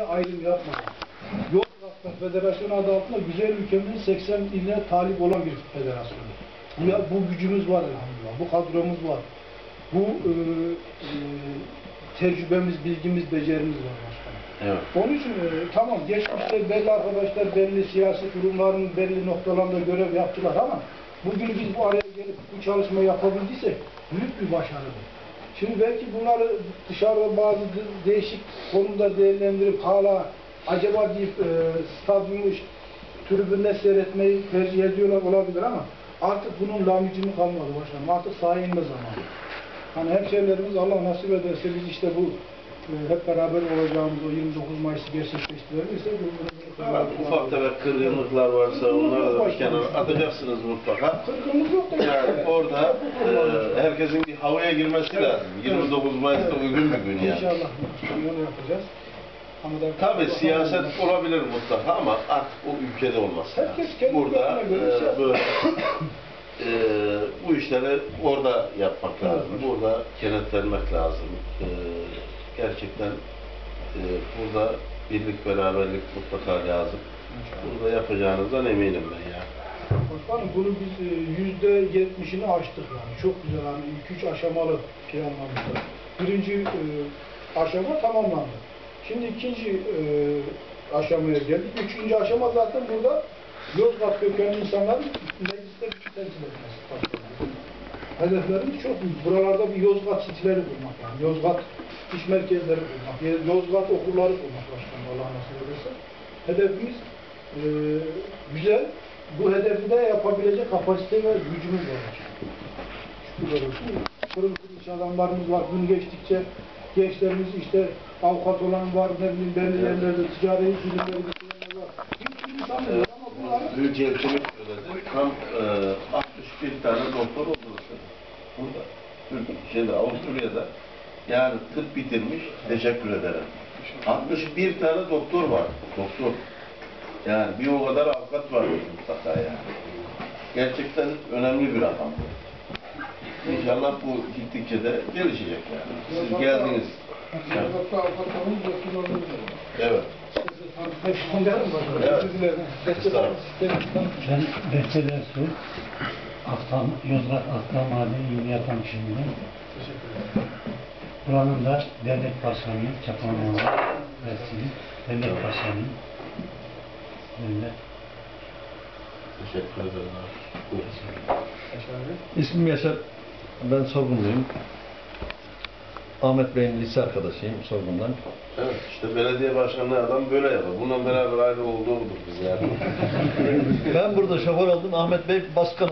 ayrım yapmadan. Yozgat'ta federasyon adı altında güzel ülkemizin 80 iline talip olan bir federasyon. Bu, ya- bu gücümüz var elhamdülillah. Bu kadromuz var. Bu e, e, tecrübemiz, bilgimiz, becerimiz var başkanım. Evet. Onun için e, tamam geçmişte belli arkadaşlar belli siyasi kurumların belli noktalarında görev yaptılar ama bugün biz bu araya gelip bu çalışmayı yapabildiysek büyük bir başarıdır. Şimdi belki bunları dışarıda bazı de- değişik konuda değerlendirip hala acaba deyip e, stadyumu tribünde seyretmeyi tercih ediyorlar olabilir ama artık bunun lamicimi kalmadı başkanım. Artık sahaya inme zamanı. Hani hemşehrilerimiz Allah nasip ederse biz işte bu e, hep beraber olacağımız o 29 Mayıs'ı gerçekleştirebilirse bu Ama ufak tefek kırgınlıklar varsa onları da bir kenara atacaksınız mutlaka. Kırgınlık yok da Yani orada e, herkesin bir havaya girmesi lazım. 29 Mayıs'ta uygun bir gün yani. İnşallah onu yapacağız. Ama da- Tabii siyaset olabilir mutlaka ama artık o ülkede olmaz. Herkes kendi Burada göre e, siyaset. böyle e, bu işleri orada yapmak lazım. Burada kenetlenmek lazım. E, gerçekten e, burada birlik beraberlik mutlaka lazım. Burada yapacağınızdan eminim ben ya. Başkanım bunu biz e, yüzde yetmişini aştık yani. Çok güzel hani ilk üç aşamalı planlamışlar. Birinci e, aşama tamamlandı. Şimdi ikinci e, aşamaya geldik. Üçüncü aşama zaten burada Yozgat kökenli insanların mecliste temsil etmesi. Hedeflerimiz çok büyük. Buralarda bir Yozgat siteleri kurmak yani. Yozgat iş merkezleri kurmak. Yozgat okulları kurmak başkanım Allah nasip ederse. Hedefimiz e, güzel. Bu hedefi de yapabilecek kapasite ve gücümüz var. Şükürler olsun. Pırıl iş adamlarımız var. Gün geçtikçe gençlerimiz işte avukat olan var, ne bileyim belli yerlerde ticari bilimleri bitirenler var. Bir sürü insan var ama bunların Büyükelçimiz söyledi. Tam e, 61 tane doktor söyledi. Burada. Şeyde, Avusturya'da. Yani tıp bitirmiş. Teşekkür ederim. 61 tane doktor var. Doktor. Yani bir o kadar avukat var mutlaka yani. Gerçekten önemli bir rakam bu. İnşallah bu gittikçe de gelişecek yani. Siz geldiniz. Evet. Evet. Ben Behçet Ersoy, Aktam, Yozgat Aktam Mahalle İlmiye Kamşını'nın buranın da devlet başkanıyım, Çapanlı'nın Mersin'in devlet başkanıyım. Ben de Teşekkür ederim. Buyurun. İsmim Yaşar. Ben Sorgunluyum. Ahmet Bey'in lise arkadaşıyım Sorgun'dan. Evet, işte belediye başkanlığı adam böyle yapar. Bununla beraber ayrı olduğu budur biz yani. Ben burada şoför oldum. Ahmet Bey başkan